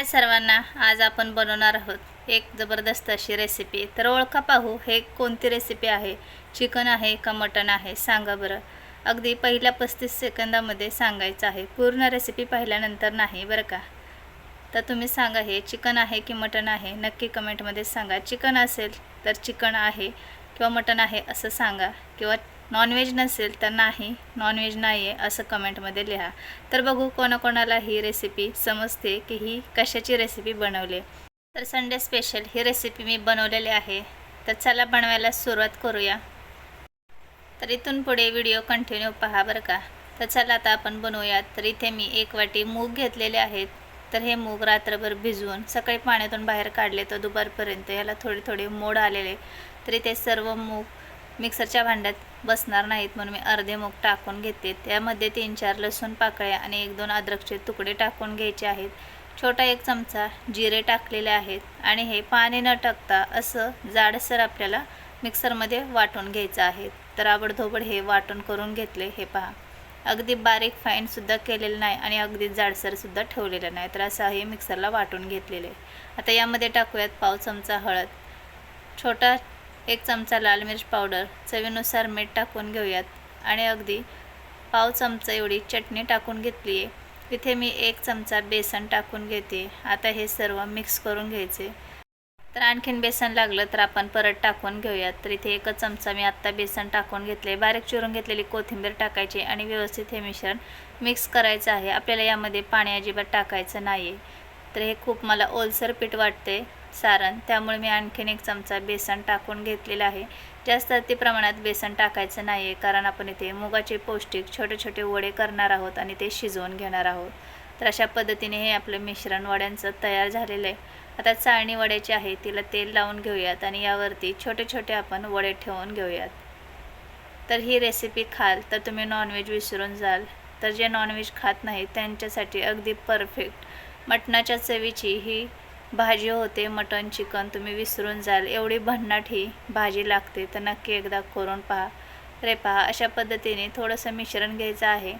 हाय सर्वांना आज आपण बनवणार आहोत? एक जबरदस्त अशी रेसिपी तर ओळखा पाहू हे कोणती रेसिपी आहे? चिकन आहे का मटण आहे? सांगा बरं. अगदी पहिल्या पस्तीस सेकंदामध्ये सांगायचं आहे. पूर्ण रेसिपी पाहिल्यानंतर नाही बरं का? तर तुम्ही सांगा हे चिकन आहे की मटण आहे? नक्की कमेंटमध्ये सांगा. चिकन असेल तर चिकन आहे किंवा मटण आहे असं सांगा. किंवा नॉनव्हेज नसेल तर नाही नॉनव्हेज नाही आहे असं कमेंटमध्ये लिहा. तर बघू कोणाकोणाला ही रेसिपी समजते की ही कशाची रेसिपी बनवली. तर संडे स्पेशल ही रेसिपी मी बनवलेली आहे. तर चला बनवायला सुरुवात करूया. तर इथून पुढे व्हिडिओ कंटिन्यू पहा बरं का. तर चला आता आपण बनवूयात. तर इथे मी एक वाटी मूग घेतलेले आहेत. तर हे मूग रात्रभर भिजवून सकाळी पाण्यातून बाहेर काढले तर दुपारपर्यंत याला थोडे थोडे मोड आलेले. तर इथे सर्व मूग मिक्सरच्या भांड्यात बसणार नाहीत म्हणून मी अर्धे मूग टाकून घेते. त्यामध्ये तीन चार लसूण पाकळ्या आणि एक दोन अद्रकचे तुकडे टाकून घ्यायचे आहेत. छोटा एक चमचा जिरे टाकलेले आहेत आणि हे पाणी न टाकता असं जाडसर आपल्याला मिक्सरमध्ये वाटून घ्यायचं आहे. तर आबडधोबड हे वाटून करून घेतले हे पहा. अगदी बारीक फाईनसुद्धा केलेलं नाही आणि अगदी जाडसरसुद्धा ठेवलेलं नाही. तर असं हे मिक्सरला वाटून घेतलेलं. आहे आता यामध्ये टाकूयात पाव चमचा हळद. छोटा एक चमचा लाल मिरच पावडर चवीनुसार मीठ टाकून घेऊयात. आणि अगदी पाव चमचा एवढी चटणी टाकून घेतली आहे. इथे मी एक चमचा बेसन टाकून घेते. आता हे सर्व मिक्स करून घ्यायचे. तर आणखीन बेसन लागलं तर आपण परत टाकून घेऊयात. तर इथे एकच चमचा मी आत्ता बेसन टाकून घेतले बारीक चिरून घेतलेली कोथिंबीर टाकायची आणि व्यवस्थित हे मिश्रण मिक्स करायचं आहे. आपल्याला यामध्ये पाणी अजिबात टाकायचं नाही आहे तर हे खूप मला ओलसर पीठ वाटते सारण. त्यामुळे मी आणखीन एक चमचा बेसन टाकून घेतलेला आहे. जास्त अति प्रमाणात बेसन टाकायचं नाही आहे कारण आपण इथे मुगाचे पौष्टिक छोटे छोटे वडे करणार आहोत आणि ते शिजवून घेणार आहोत. तर अशा पद्धतीने हे आपलं मिश्रण वड्यांचं तयार झालेलं आहे. आता चाळणी वड्याची आहे तिला तेल लावून घेऊयात आणि यावरती छोटे छोटे आपण वडे ठेवून घेऊयात. तर ही रेसिपी खाल तर तुम्ही नॉनव्हेज विसरून जाल. तर जे नॉनव्हेज खात नाही त्यांच्यासाठी अगदी परफेक्ट मटणाच्या चवीची ही भाजी होते मटन चिकन तुम्ही विसरून जाल. एवढी भन्नाट ही भाजी लागते. तर नक्की एकदा करून पहा. रे पहा अशा पद्धतीने थोडंसं मिश्रण घ्यायचं आहे.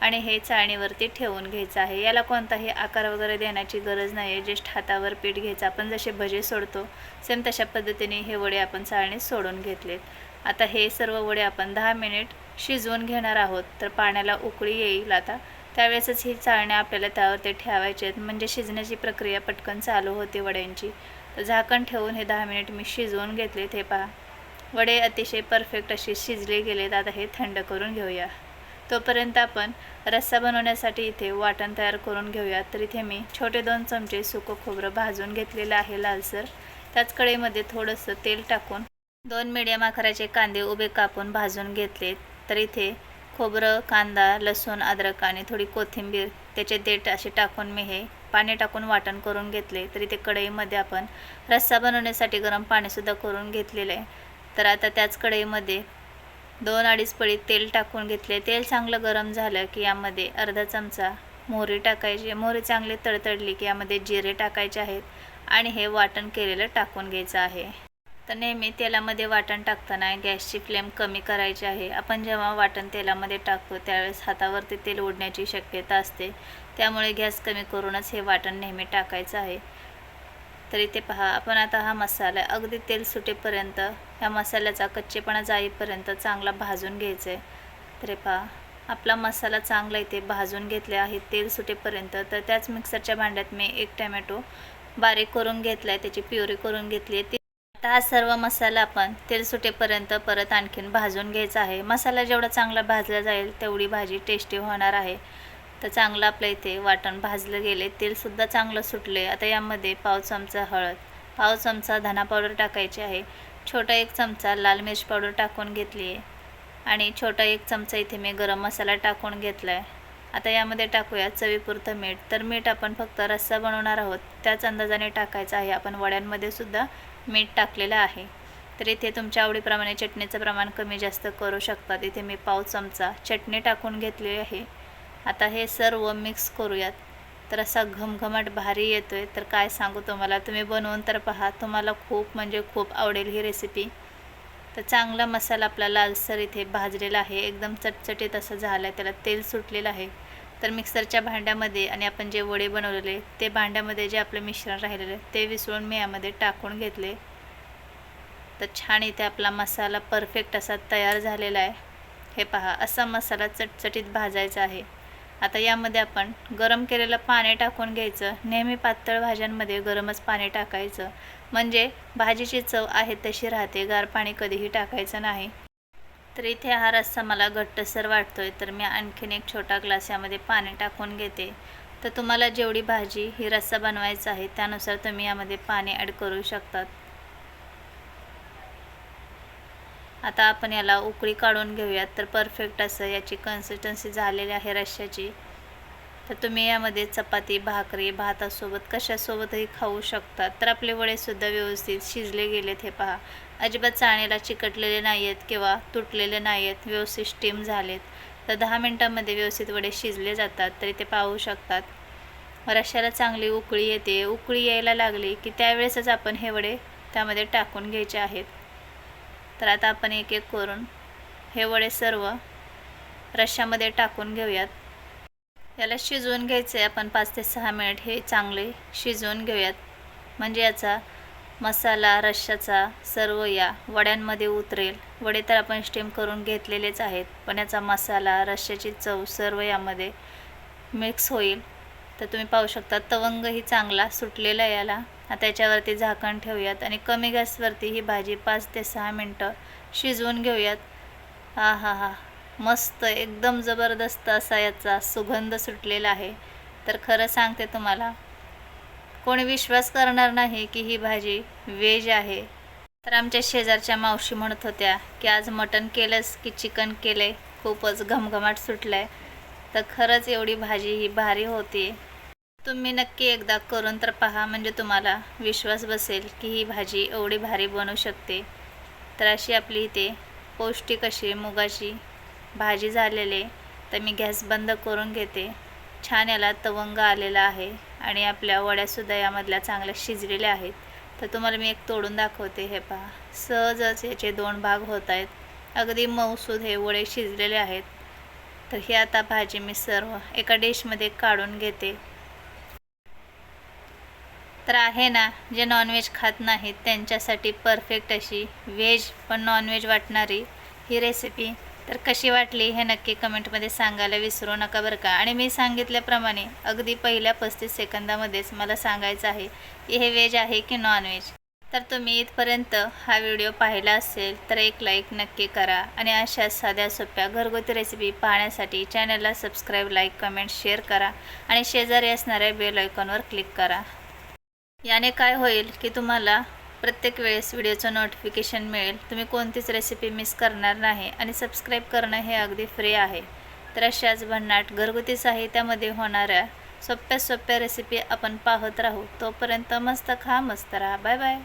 आणि हे चाळणीवरती ठेवून घ्यायचं आहे. याला कोणताही आकार वगैरे देण्याची गरज नाही आहे जस्ट हातावर पीठ घ्यायचं. आपण जसे भजे सोडतो सेम तशा पद्धतीने हे वडे आपण चाळणीत सोडून घेतलेत. आता हे सर्व वडे आपण दहा मिनिट शिजवून घेणार आहोत. तर पाण्याला उकळी येईल आता. त्यावेळेसच ही चाळण्या आपल्याला त्यावर ते ठेवायचे आहेत. म्हणजे शिजण्याची प्रक्रिया पटकन चालू होते वड्यांची. तर झाकण ठेवून हे दहा मिनिट मी शिजवून घेतले ते पहा. वडे अतिशय परफेक्ट असे शिजले गेलेत. आता हे थंड करून घेऊया. तोपर्यंत आपण रस्सा बनवण्यासाठी इथे वाटण तयार करून घेऊया. तर इथे मी छोटे दोन चमचे सुकं खोबरं भाजून घेतलेलं आहे लालसर. त्याच कढईमध्ये थोडंसं तेल टाकून दोन मिडियम आकाराचे कांदे उभे कापून भाजून घेतले तर इथे खोबरं कांदा लसूण अद्रक आणि थोडी कोथिंबीर त्याचे देठ असे टाकून मी हे पाणी टाकून वाटण करून घेतले तरी ते कढईमध्ये आपण रस्सा बनवण्यासाठी गरम पाणीसुद्धा करून घेतलेलं आहे. तर आता त्याच कढईमध्ये दोन अडीच पळी तेल टाकून घेतले. तेल चांगलं गरम झालं की यामध्ये अर्धा चमचा मोहरी टाकायची. मोहरी चांगली तडतडली की यामध्ये जिरे टाकायचे आहेत आणि हे वाटण केलेलं टाकून घ्यायचं आहे. तर नेहमी तेलामध्ये वाटण टाकताना गॅसची फ्लेम कमी करायची आहे. आपण जेव्हा वाटण तेलामध्ये टाकतो त्यावेळेस हातावरती तेल ओढण्याची शक्यता असते. त्यामुळे गॅस कमी करूनच हे वाटण नेहमी टाकायचं आहे. तर इथे पहा आपण आता हा मसाला अगदी तेल सुटेपर्यंत ह्या मसाल्याचा कच्चेपणा जाईपर्यंत चांगला भाजून घ्यायचा आहे तर हे पहा आपला मसाला चांगला इथे भाजून घेतले आहे तेल सुटेपर्यंत. तर त्याच मिक्सरच्या भांड्यात मी एक टॅमॅटो बारीक करून घेतला आहे त्याची प्युरी करून घेतली आहे. आता हा सर्व मसाला आपण तेल सुटेपर्यंत परत आणखीन भाजून घ्यायचा आहे. मसाला जेवढा चांगला भाजला जाईल तेवढी भाजी टेस्टी होणार आहे. तर चांगलं आपल्या इथे वाटण भाजलं गेले तेलसुद्धा चांगलं सुटले. आता यामध्ये पाव चमचा हळद पाव चमचा धना पावडर टाकायची आहे. छोटा एक चमचा लाल मिरच पावडर टाकून घेतली आहे. आणि छोटा एक चमचा इथे मी गरम मसाला टाकून घेतला आहे आता यामध्ये टाकूया चवीपुरतं मीठ. तर मीठ आपण फक्त रस्सा बनवणार आहोत. त्याच अंदाजाने टाकायचं आहे. आपण वड्यांमध्ये सुद्धा मीठ टाकलेलं आहे. तर इथे तुमच्या आवडीप्रमाणे चटणीचं प्रमाण कमी जास्त करू शकतात इथे मी पाव चमचा चटणी टाकून घेतली आहे. आता हे सर्व मिक्स करूयात. तर असा घमघमाट भारी येतो आहे तर काय सांगू तुम्हाला? तुम्ही बनवून तर पहा. तुम्हाला खूप म्हणजे खूप आवडेल ही रेसिपी तर चांगला मसाला आपला लालसर इथे भाजलेला आहे. एकदम चटचटीत असं झालं आहे त्याला तेल सुटलेलं आहे. तर मिक्सरच्या भांड्यामध्ये आणि आपण जे वडे बनवलेले ते भांड्यामध्ये जे आपलं मिश्रण राहिलेलं ते विसळून मी यामध्ये टाकून घेतले. तर छान इथे आपला मसाला परफेक्ट असा तयार झालेला आहे. हे पहा असा मसाला चटचटीत भाजायचा आहे. आता यामध्ये आपण गरम केलेलं पाणी टाकून घ्यायचं. नेहमी पातळ भाज्यांमध्ये गरमच पाणी टाकायचं. म्हणजे भाजीची चव आहे तशी राहते गार पाणी कधीही टाकायचं नाही. तर इथे हा रस्सा मला घट्टसर वाटतोय तर मी आणखीन एक छोटा ग्लास यामध्ये पाणी टाकून घेते. तर तुम्हाला जेवढी भाजी ही रस्सा बनवायचा आहे त्यानुसार तुम्ही यामध्ये पाणी ॲड करू शकतात. आता आपण याला उकळी काढून घेऊयात तर परफेक्ट असं याची कन्सिस्टन्सी झालेली आहे रश्श्याची तर तुम्ही यामध्ये चपाती भाकरी भातासोबत कशासोबतही खाऊ शकतात तर आपले वडेसुद्धा व्यवस्थित शिजले गेलेत हे पहा. अजिबात चाळणीला चिकटलेले नाही आहेत किंवा तुटलेले नाही आहेत व्यवस्थित स्टीम झालेत. तर दहा मिनटामध्ये व्यवस्थित वडे शिजले जातात तरी ते पाहू शकतात. रश्श्याला चांगली उकळी येते. उकळी यायला लागली की त्यावेळेसच आपण हे वडे त्यामध्ये टाकून घ्यायचे आहेत. तर आता आपण एक एक करून हे वडे सर्व रश्श्यामध्ये टाकून घेऊयात. याला शिजवून घ्यायचं आहे आपण पाच ते सहा मिनिट. हे चांगले शिजवून घेऊयात. म्हणजे याचा मसाला रश्श्याचा सर्व या वड्यांमध्ये उतरेल. वडे तर आपण स्टीम करून घेतलेलेच आहेत. पण याचा मसाला रश्श्याची चव सर्व यामध्ये मिक्स होईल. तर तुम्ही पाहू शकता तवंगही चांगला सुटलेला याला. आता याच्यावरती झाकण ठेवूयात आणि कमी गॅसवरती ही भाजी पाच ते सहा मिनटं शिजवून घेऊयात. हा हा हा मस्त एकदम जबरदस्त असा याचा सुगंध सुटलेला आहे. तर खरं सांगते तुम्हाला कोणी विश्वास करणार नाही की ही भाजी व्हेज आहे. तर आमच्या शेजारच्या मावशी म्हणत होत्या की आज मटण केलंस की चिकन केलं आहे खूपच घमघमाट सुटलं आहे तर खरंच एवढी भाजी ही भारी होती. तुम्ही नक्की एकदा करून तर पहा म्हणजे तुम्हाला विश्वास बसेल की ही भाजी एवढी भारी बनू शकते. तर अशी आपली इथे पौष्टिक अशी मुगाची भाजी झालेली तर मी गॅस बंद करून घेते. छान याला तवंग आलेला आहे. आणि आपल्या वड्यासुद्धा यामधल्या चांगल्या शिजलेल्या आहेत. तर तुम्हाला मी एक तोडून दाखवते हे पहा. सहजच याचे दोन भाग होत आहेत. अगदी मऊसूद हे वडे शिजलेले आहेत. तर ही आता भाजी मी सर्व एका डिशमध्ये काढून घेते. तर आहे ना जे नॉनव्हेज खात नाहीत त्यांच्यासाठी परफेक्ट अशी व्हेज पण नॉनव्हेज वाटणारी ही रेसिपी तर कशी वाटली हे नक्की कमेंटमध्ये सांगायला विसरू नका बरं का. आणि मी सांगितल्याप्रमाणे अगदी पहिल्या पस्तीस सेकंदामध्येच मला सांगायचं आहे की हे व्हेज आहे की नॉनव्हेज तर तुम्ही इथपर्यंत हा व्हिडिओ पाहिला असेल तर एक लाईक नक्की करा. आणि अशा साध्या सोप्या घरगुती रेसिपी पाहण्यासाठी चॅनलला सबस्क्राईब लाईक कमेंट शेअर करा. आणि शेजारी असणाऱ्या बेल आयकॉनवर क्लिक करा. याने काय होईल की तुम्हाला प्रत्येक वेळेस व्हिडिओचं नोटिफिकेशन मिळेल. तुम्ही कोणतीच रेसिपी मिस करणार नाही आणि सबस्क्राईब करणं हे अगदी फ्री आहे. तर अशाच भन्नाट घरगुती साहित्यामध्ये होणाऱ्या सोप्या सोप्या रेसिपी आपण पाहत राहू. तोपर्यंत मस्त खा मस्त राहा. Bye bye